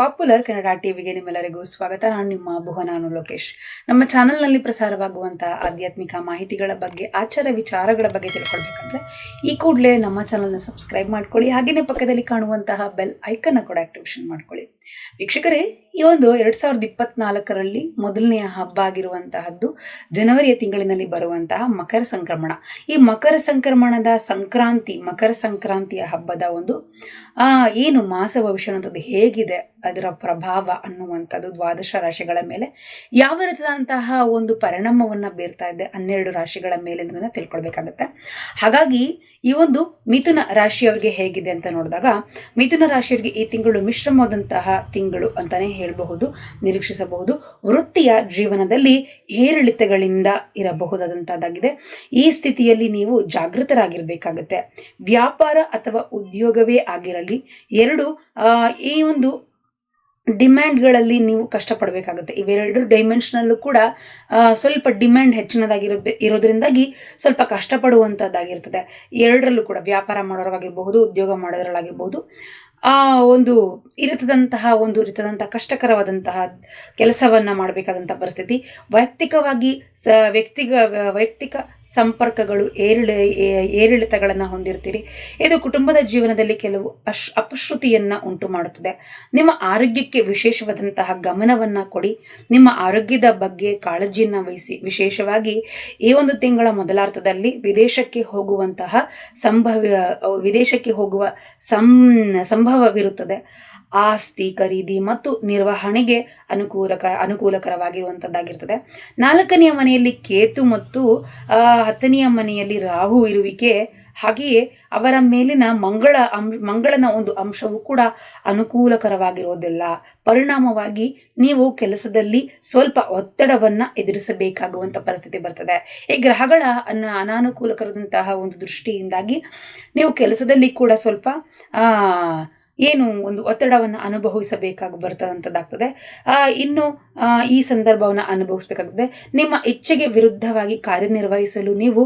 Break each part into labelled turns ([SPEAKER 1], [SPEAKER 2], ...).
[SPEAKER 1] Popular Kannada ಟಿವಿಗೆ ನಿಮ್ಮೆಲ್ಲರಿಗೂ ಸ್ವಾಗತ. ನಾನು ನಿಮ್ಮ ಭುವನಾನು ಲೋಕೇಶ್. ನಮ್ಮ ಚಾನೆಲ್ನಲ್ಲಿ ಪ್ರಸಾರವಾಗುವಂತಹ ಆಧ್ಯಾತ್ಮಿಕ ಮಾಹಿತಿಗಳ ಬಗ್ಗೆ, ಆಚಾರ ವಿಚಾರಗಳ ಬಗ್ಗೆ ತಿಳ್ಕೊಳ್ಬೇಕಂದ್ರೆ, ಈ ಕೂಡಲೇ ನಮ್ಮ ಚಾನಲ್ನ ಸಬ್ಸ್ಕ್ರೈಬ್ ಮಾಡ್ಕೊಳ್ಳಿ. ಹಾಗೆಯೇ ಪಕ್ಕದಲ್ಲಿ ಕಾಣುವಂತಹ ಬೆಲ್ ಐಕನ್ನ ಕೂಡ ಆಕ್ಟಿವೇಷನ್ ಮಾಡ್ಕೊಳ್ಳಿ. ವೀಕ್ಷಕರೇ, ಈ ಒಂದು ಎರಡ್ ಸಾವಿರದ ಇಪ್ಪತ್ನಾಲ್ಕರಲ್ಲಿ ಮೊದಲನೆಯ ಹಬ್ಬ ಆಗಿರುವಂತಹದ್ದು ಜನವರಿಯ ತಿಂಗಳಿನಲ್ಲಿ ಬರುವಂತಹ ಮಕರ ಸಂಕ್ರಮಣ. ಈ ಮಕರ ಸಂಕ್ರಮಣದ ಸಂಕ್ರಾಂತಿ, ಮಕರ ಸಂಕ್ರಾಂತಿಯ ಹಬ್ಬದ ಒಂದು ಏನು ಮಾಸ ಭವಿಷ್ಯ ಅನ್ನೋದು ಹೇಗಿದೆ ಅದರ ಪ್ರಭಾವ ಅನ್ನುವಂಥದ್ದು ದ್ವಾದಶ ರಾಶಿಗಳ ಮೇಲೆ ಯಾವ ರೀತಿಯಾದಂತಹ ಒಂದು ಪರಿಣಾಮವನ್ನು ಬೀರ್ತಾ ಇದೆ ಹನ್ನೆರಡು ರಾಶಿಗಳ ಮೇಲೆ ಅನ್ನೋದನ್ನ ತಿಳ್ಕೊಳ್ಬೇಕಾಗತ್ತೆ. ಹಾಗಾಗಿ ಈ ಒಂದು ಮಿಥುನ ರಾಶಿಯವರಿಗೆ ಹೇಗಿದೆ ಅಂತ ನೋಡಿದಾಗ ಮಿಥುನ ರಾಶಿಯವರಿಗೆ ಈ ತಿಂಗಳು ಮಿಶ್ರಮವಾದಂತಹ ತಿಂಗಳು ಅಂತಾನೆ ಹೇಳಬಹುದು, ನಿರೀಕ್ಷಿಸಬಹುದು. ವೃತ್ತಿಯ ಜೀವನದಲ್ಲಿ ಏರಿಳಿತಗಳಿಂದ ಇರಬಹುದಾದಂತಹದ್ದಾಗಿದೆ. ಈ ಸ್ಥಿತಿಯಲ್ಲಿ ನೀವು ಜಾಗೃತರಾಗಿರ್ಬೇಕಾಗತ್ತೆ. ವ್ಯಾಪಾರ ಅಥವಾ ಉದ್ಯೋಗವೇ ಆಗಿರಲಿ, ಎರಡು ಈ ಒಂದು ಡಿಮ್ಯಾಂಡ್ಗಳಲ್ಲಿ ನೀವು ಕಷ್ಟಪಡಬೇಕಾಗುತ್ತೆ. ಇವೆರಡು ಡೈಮೆನ್ಷನಲ್ಲೂ ಕೂಡ ಸ್ವಲ್ಪ ಡಿಮ್ಯಾಂಡ್ ಹೆಚ್ಚಿನದಾಗಿರೋ ಇರೋದ್ರಿಂದಾಗಿ ಸ್ವಲ್ಪ ಕಷ್ಟಪಡುವಂಥದ್ದಾಗಿರ್ತದೆ. ಎರಡರಲ್ಲೂ ಕೂಡ ವ್ಯಾಪಾರ ಮಾಡೋರಾಗಿರ್ಬಹುದು ಉದ್ಯೋಗ ಮಾಡೋದ್ರಲ್ಲಾಗಿರ್ಬಹುದು, ಆ, ಒಂದು ಇರತದಂತಹ ಒಂದು ಇರತದಂತಹ ಕಷ್ಟಕರವಾದಂತಹ ಕೆಲಸವನ್ನು ಮಾಡಬೇಕಾದಂಥ ಪರಿಸ್ಥಿತಿ. ವೈಯಕ್ತಿಕವಾಗಿ ಸ, ವ್ಯಕ್ತಿಗ ವೈಯಕ್ತಿಕ ಸಂಪರ್ಕಗಳು ಏರಿಳ ಏರಿಳಿತಗಳನ್ನು ಹೊಂದಿರ್ತೀರಿ. ಇದು ಕುಟುಂಬದ ಜೀವನದಲ್ಲಿ ಕೆಲವು ಅಶ್, ಅಪಶ್ರುತಿಯನ್ನು ಉಂಟು ಮಾಡುತ್ತದೆ. ನಿಮ್ಮ ಆರೋಗ್ಯಕ್ಕೆ ವಿಶೇಷವಾದಂತಹ ಗಮನವನ್ನು ಕೊಡಿ. ನಿಮ್ಮ ಆರೋಗ್ಯದ ಬಗ್ಗೆ ಕಾಳಜಿಯನ್ನು ವಹಿಸಿ. ವಿಶೇಷವಾಗಿ ಈ ಒಂದು ತಿಂಗಳ ಮೊದಲಾರ್ಥದಲ್ಲಿ ವಿದೇಶಕ್ಕೆ ಹೋಗುವಂತಹ ಸಂಭವ ವಿದೇಶಕ್ಕೆ ಹೋಗುವ ಸಂ, ಸಂಭವವಿರುತ್ತದೆ. ಆಸ್ತಿ ಖರೀದಿ ಮತ್ತು ನಿರ್ವಹಣೆಗೆ ಅನುಕೂಲಕ ಅನುಕೂಲಕರವಾಗಿರುವಂಥದ್ದಾಗಿರ್ತದೆ ನಾಲ್ಕನೆಯ ಮನೆಯಲ್ಲಿ ಕೇತು ಮತ್ತು ಹತ್ತನೆಯ ಮನೆಯಲ್ಲಿ ರಾಹು ಇರುವಿಕೆ. ಹಾಗೆಯೇ ಅವರ ಮೇಲಿನ ಮಂಗಳ ಅಂಶ ಮಂಗಳನ ಒಂದು ಅಂಶವು ಕೂಡ ಅನುಕೂಲಕರವಾಗಿರೋದಿಲ್ಲ. ಪರಿಣಾಮವಾಗಿ ನೀವು ಕೆಲಸದಲ್ಲಿ ಸ್ವಲ್ಪ ಒತ್ತಡವನ್ನು ಎದುರಿಸಬೇಕಾಗುವಂತ ಪರಿಸ್ಥಿತಿ ಬರ್ತದೆ. ಈ ಗ್ರಹಗಳ ಅನ್ನ ಅನಾನುಕೂಲಕರದಂತಹ ಒಂದು ದೃಷ್ಟಿಯಿಂದಾಗಿ ನೀವು ಕೆಲಸದಲ್ಲಿ ಕೂಡ ಸ್ವಲ್ಪ ಏನು ಒಂದು ಒತ್ತಡವನ್ನು ಅನುಭವಿಸಬೇಕಾಗಿ ಬರ್ತದಂಥದ್ದಾಗ್ತದೆ ಆ, ಇನ್ನು ಈ ಸಂದರ್ಭವನ್ನು ಅನುಭವಿಸಬೇಕಾಗ್ತದೆ. ನಿಮ್ಮ ಇಚ್ಛೆಗೆ ವಿರುದ್ಧವಾಗಿ ಕಾರ್ಯನಿರ್ವಹಿಸಲು ನೀವು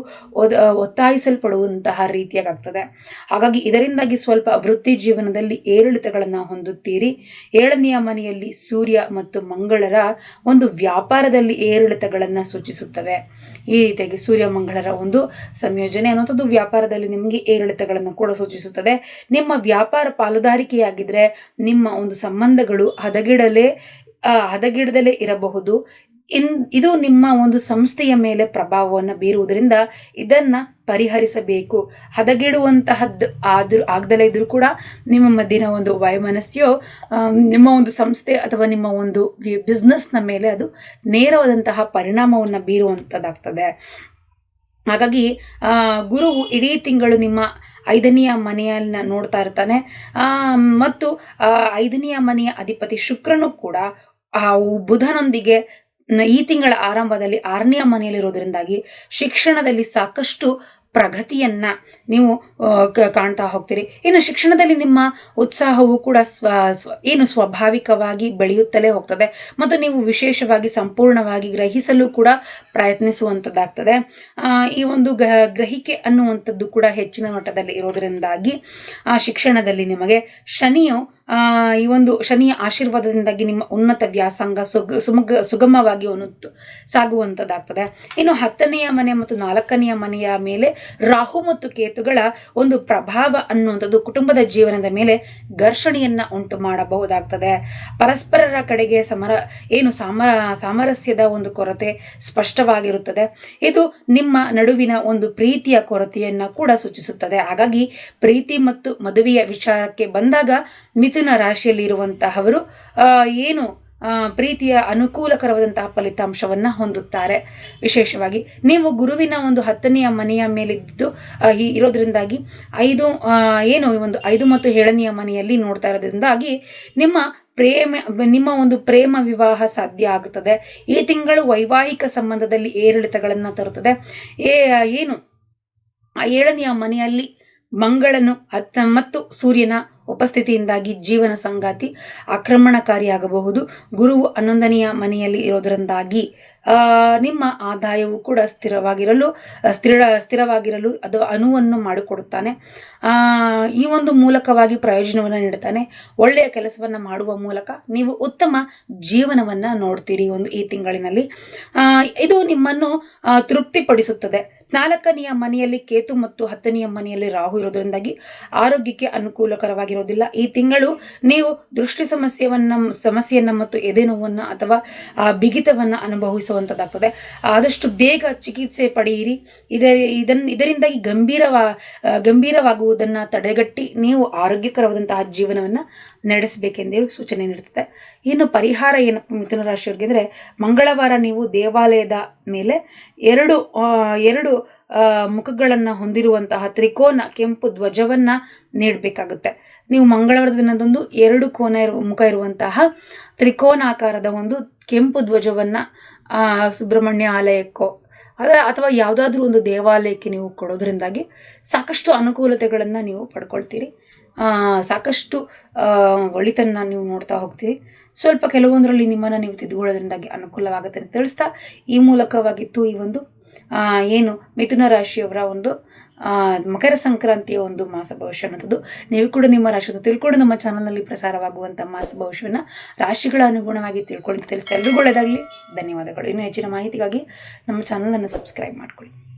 [SPEAKER 1] ಒತ್ತಾಯಿಸಲ್ಪಡುವಂತಹ ರೀತಿಯಾಗ್ತದೆ. ಹಾಗಾಗಿ ಇದರಿಂದಾಗಿ ಸ್ವಲ್ಪ ವೃತ್ತಿ ಜೀವನದಲ್ಲಿ ಏರಿಳಿತಗಳನ್ನು ಹೊಂದುತ್ತೀರಿ. ಏಳನೆಯ ಮನೆಯಲ್ಲಿ ಸೂರ್ಯ ಮತ್ತು ಮಂಗಳರ ಒಂದು ವ್ಯಾಪಾರದಲ್ಲಿ ಏರಿಳಿತಗಳನ್ನು ಸೂಚಿಸುತ್ತವೆ ಈ ರೀತಿಯಾಗಿ ಸೂರ್ಯ ಮಂಗಳರ ಒಂದು ಸಂಯೋಜನೆ ಅನ್ನುವಂಥದ್ದು ವ್ಯಾಪಾರದಲ್ಲಿ ನಿಮಗೆ ಏರಿಳಿತಗಳನ್ನು ಕೂಡ ಸೂಚಿಸುತ್ತದೆ. ನಿಮ್ಮ ವ್ಯಾಪಾರ ಪಾಲುದಾರಿಕೆಯಾಗಿದ್ರೆ ನಿಮ್ಮ ಒಂದು ಸಂಬಂಧಗಳು ಹದಗಿಡಲೇ ಹದಗಿಡದಲ್ಲೇ ಹದಗೆಡದಲೇ ಇರಬಹುದು. ಇನ್, ಇದು ನಿಮ್ಮ ಒಂದು ಸಂಸ್ಥೆಯ ಮೇಲೆ ಪ್ರಭಾವವನ್ನು ಬೀರುವುದರಿಂದ ಇದನ್ನ ಪರಿಹರಿಸಬೇಕು. ಹದಗೆಡುವಂತಹದ್ದು ಆದ್ರೂ ಆಗದಲ್ಲೇ ಇದ್ರೂ ಕೂಡ ನಿಮ್ಮ ಮಧ್ಯನ ಒಂದು ವಯಮನಸ್ಸೆಯೋ ನಿಮ್ಮ ಒಂದು ಸಂಸ್ಥೆ ಅಥವಾ ನಿಮ್ಮ ಒಂದು ಬಿಸ್ನೆಸ್ನ ಮೇಲೆ ಅದು ನೇರವಾದಂತಹ ಪರಿಣಾಮವನ್ನು ಬೀರುವಂಥದ್ದಾಗ್ತದೆ ಹಾಗಾಗಿ ಗುರುವು ಇಡೀ ತಿಂಗಳು ನಿಮ್ಮ ಐದನೆಯ ಮನೆಯನ್ನ ನೋಡ್ತಾ ಇರ್ತಾನೆ. ಮತ್ತು ಆ, ಐದನೆಯ ಮನೆಯ ಅಧಿಪತಿ ಶುಕ್ರನು ಕೂಡ ಆ ಬುಧನೊಂದಿಗೆ ಈ ತಿಂಗಳ ಆರಂಭದಲ್ಲಿ ಆರನೆಯ ಮನೆಯಲ್ಲಿರೋದ್ರಿಂದಾಗಿ ಶಿಕ್ಷಣದಲ್ಲಿ ಸಾಕಷ್ಟು ಪ್ರಗತಿಯನ್ನ ನೀವು ಕಾಣ್ತಾ ಹೋಗ್ತೀರಿ. ಇನ್ನು ಶಿಕ್ಷಣದಲ್ಲಿ ನಿಮ್ಮ ಉತ್ಸಾಹವು ಕೂಡ ಸ್ವ ಏನು ಸ್ವಾಭಾವಿಕವಾಗಿ ಬೆಳೆಯುತ್ತಲೇ ಹೋಗ್ತದೆ ಮತ್ತು ನೀವು ವಿಶೇಷವಾಗಿ ಸಂಪೂರ್ಣವಾಗಿ ಗ್ರಹಿಸಲು ಕೂಡ ಪ್ರಯತ್ನಿಸುವಂಥದ್ದಾಗ್ತದೆ ಈ ಒಂದು ಗ್ರಹಿಕೆ ಅನ್ನುವಂಥದ್ದು ಕೂಡ ಹೆಚ್ಚಿನ ಮಟ್ಟದಲ್ಲಿ ಇರೋದರಿಂದಾಗಿ, ಆ, ಶಿಕ್ಷಣದಲ್ಲಿ ನಿಮಗೆ ಶನಿಯು ಈ ಒಂದು ಶನಿಯ ಆಶೀರ್ವಾದದಿಂದಾಗಿ ನಿಮ್ಮ ಉನ್ನತ ವ್ಯಾಸಂಗ ಸುಗ, ಸುಮಗ, ಸುಗಮವಾಗಿ ಒಂದು ಸಾಗುವಂಥದ್ದಾಗ್ತದೆ ಇನ್ನು ಹತ್ತನೆಯ ಮನೆ ಮತ್ತು ನಾಲ್ಕನೆಯ ಮನೆಯ ಮೇಲೆ ರಾಹು ಮತ್ತು ಕೇತುಗಳ ಒಂದು ಪ್ರಭಾವ ಅನ್ನುವಂಥದ್ದು ಕುಟುಂಬದ ಜೀವನದ ಮೇಲೆ ಘರ್ಷಣೆಯನ್ನ ಉಂಟು ಮಾಡಬಹುದಾಗ್ತದೆ. ಪರಸ್ಪರರ ಕಡೆಗೆ ಸಮರ, ಏನು ಸಾಮರ ಸಾಮರಸ್ಯದ ಒಂದು ಕೊರತೆ ಸ್ಪಷ್ಟವಾಗಿರುತ್ತದೆ. ಇದು ನಿಮ್ಮ ನಡುವಿನ ಒಂದು ಪ್ರೀತಿಯ ಕೊರತೆಯನ್ನ ಕೂಡ ಸೂಚಿಸುತ್ತದೆ. ಹಾಗಾಗಿ ಪ್ರೀತಿ ಮತ್ತು ಮದುವೆಯ ವಿಚಾರಕ್ಕೆ ಬಂದಾಗ ಮಿಥುನ ರಾಶಿಯಲ್ಲಿ ಇರುವಂತಹವರು ಏನು ಪ್ರೀತಿಯ ಅನುಕೂಲಕರವಾದಂತಹ ಫಲಿತಾಂಶವನ್ನು ಹೊಂದುತ್ತಾರೆ. ವಿಶೇಷವಾಗಿ ನೀವು ಗುರುವಿನ ಒಂದು ಹತ್ತನೆಯ ಮನೆಯ ಮೇಲಿದ್ದು ಈ ಇರೋದ್ರಿಂದಾಗಿ ಐದು ಏನು ಒಂದು ಐದು ಮತ್ತು ಏಳನೆಯ ಮನೆಯಲ್ಲಿ ನೋಡ್ತಾ ಇರೋದ್ರಿಂದಾಗಿ ನಿಮ್ಮ ಪ್ರೇಮ, ನಿಮ್ಮ ಒಂದು ಪ್ರೇಮ ವಿವಾಹ ಸಾಧ್ಯ ಆಗುತ್ತದೆ. ಈ ತಿಂಗಳು ವೈವಾಹಿಕ ಸಂಬಂಧದಲ್ಲಿ ಏರಿಳಿತಗಳನ್ನು ತರುತ್ತದೆ. ಏ, ಏನು ಏಳನೆಯ ಮನೆಯಲ್ಲಿ ಮಂಗಳನು, ಹತ್ತ, ಮತ್ತು ಸೂರ್ಯನ ಉಪಸ್ಥಿತಿಯಿಂದಾಗಿ ಜೀವನ ಸಂಗಾತಿ ಆಕ್ರಮಣಕಾರಿಯಾಗಬಹುದು. ಗುರುವು ಹನ್ನೊಂದನೆಯ ಮನೆಯಲ್ಲಿ ಇರೋದರಿಂದಾಗಿ ನಿಮ್ಮ ಆದಾಯವು ಕೂಡ ಸ್ಥಿರವಾಗಿರಲು ಸ್ಥಿರ, ಸ್ಥಿರವಾಗಿರಲು ಅದು ಅನುವನ್ನು ಮಾಡಿಕೊಡುತ್ತಾನೆ. ಈ ಒಂದು ಮೂಲಕವಾಗಿ ಪ್ರಯೋಜನವನ್ನು ನೀಡುತ್ತಾನೆ. ಒಳ್ಳೆಯ ಕೆಲಸವನ್ನು ಮಾಡುವ ಮೂಲಕ ನೀವು ಉತ್ತಮ ಜೀವನವನ್ನು ನೋಡ್ತೀರಿ ಒಂದು ಈ ತಿಂಗಳಿನಲ್ಲಿ. ಇದು ನಿಮ್ಮನ್ನು ತೃಪ್ತಿಪಡಿಸುತ್ತದೆ. ನಾಲ್ಕನೆಯ ಮನೆಯಲ್ಲಿ ಕೇತು ಮತ್ತು ಹತ್ತನೆಯ ಮನೆಯಲ್ಲಿ ರಾಹು ಇರೋದ್ರಿಂದಾಗಿ ಆರೋಗ್ಯಕ್ಕೆ ಅನುಕೂಲಕರವಾಗಿರೋದಿಲ್ಲ. ಈ ತಿಂಗಳು ನೀವು ದೃಷ್ಟಿ ಸಮಸ್ಯೆಯನ್ನ ಸಮಸ್ಯೆಯನ್ನ ಮತ್ತು ಎದೆ ನೋವನ್ನು ಅಥವಾ ಬಿಗಿತವನ್ನು ಬಿಗಿತವನ್ನು ಅನುಭವಿಸುವಂಥದ್ದಾಗ್ತದೆ ಆದಷ್ಟು ಬೇಗ ಚಿಕಿತ್ಸೆ ಪಡೆಯಿರಿ. ಇದರ ಇದನ್ ಇದರಿಂದಾಗಿ ಗಂಭೀರವಾ ಗಂಭೀರವಾಗುವುದನ್ನು ತಡೆಗಟ್ಟಿ ನೀವು ಆರೋಗ್ಯಕರವಾದಂತಹ ಜೀವನವನ್ನು ನಡೆಸಬೇಕೆಂದೇಳಿ ಸೂಚನೆ ನೀಡುತ್ತದೆ. ಇನ್ನು ಪರಿಹಾರ ಏನಪ್ಪ ಮಿಥುನ ರಾಶಿಯವರಿಗೆ ಅಂದರೆ, ಮಂಗಳವಾರ ನೀವು ದೇವಾಲಯದ ಮೇಲೆ ಎರಡು ಎರಡು ಮುಖಗಳನ್ನು ಹೊಂದಿರುವಂತಹ ತ್ರಿಕೋನ ಕೆಂಪು ಧ್ವಜವನ್ನು ನೀಡಬೇಕಾಗುತ್ತೆ. ನೀವು ಮಂಗಳವಾರ ದಿನದಂದು ಎರಡು ಕೋನ ಇರುವ ಮುಖ ಇರುವಂತಹ ತ್ರಿಕೋನಾಕಾರದ ಒಂದು ಕೆಂಪು ಧ್ವಜವನ್ನು ಸುಬ್ರಹ್ಮಣ್ಯ ಆಲಯಕ್ಕೋ, ಅದ, ಅಥವಾ ಯಾವುದಾದ್ರೂ ಒಂದು ದೇವಾಲಯಕ್ಕೆ ನೀವು ಕೊಡೋದ್ರಿಂದಾಗಿ ಸಾಕಷ್ಟು ಅನುಕೂಲತೆಗಳನ್ನು ನೀವು ಪಡ್ಕೊಳ್ತೀರಿ. ಸಾಕಷ್ಟು ಒಳಿತನ್ನು ನೀವು ನೋಡ್ತಾ ಹೋಗ್ತೀರಿ. ಸ್ವಲ್ಪ ಕೆಲವೊಂದರಲ್ಲಿ ನಿಮ್ಮನ್ನು ನೀವು ತಿದ್ದುಕೊಳ್ಳೋದ್ರಿಂದಾಗಿ ಅನುಕೂಲವಾಗುತ್ತೆ ಅಂತ ತಿಳಿಸ್ತಾ ಈ ಮೂಲಕವಾಗಿತ್ತು ಈ ಒಂದು ಏನು ಮಿಥುನ ರಾಶಿಯವರ ಒಂದು ಮಕರ ಸಂಕ್ರಾಂತಿಯ ಒಂದು ಮಾಸ ಭವಿಷ್ಯ ಅನ್ನೋದು ನೀವು ಕೂಡ ನಿಮ್ಮ ರಾಶಿಯನ್ನು ತಿಳ್ಕೊಂಡು ನಮ್ಮ ಚಾನಲ್ನಲ್ಲಿ ಪ್ರಸಾರವಾಗುವಂಥ ಮಾಸ ಭವಿಷ್ಯವನ್ನು ರಾಶಿಗಳ ಅನುಗುಣವಾಗಿ ತಿಳ್ಕೊಂಡು ತಿಳಿಸ್ತಾ ಎಲ್ಲರಿಗೂ ಒಳ್ಳೆಯದಾಗಲಿ. ಧನ್ಯವಾದಗಳು. ಇನ್ನು ಹೆಚ್ಚಿನ ಮಾಹಿತಿಗಾಗಿ ನಮ್ಮ ಚಾನಲನ್ನು ಸಬ್ಸ್ಕ್ರೈಬ್ ಮಾಡ್ಕೊಳ್ಳಿ.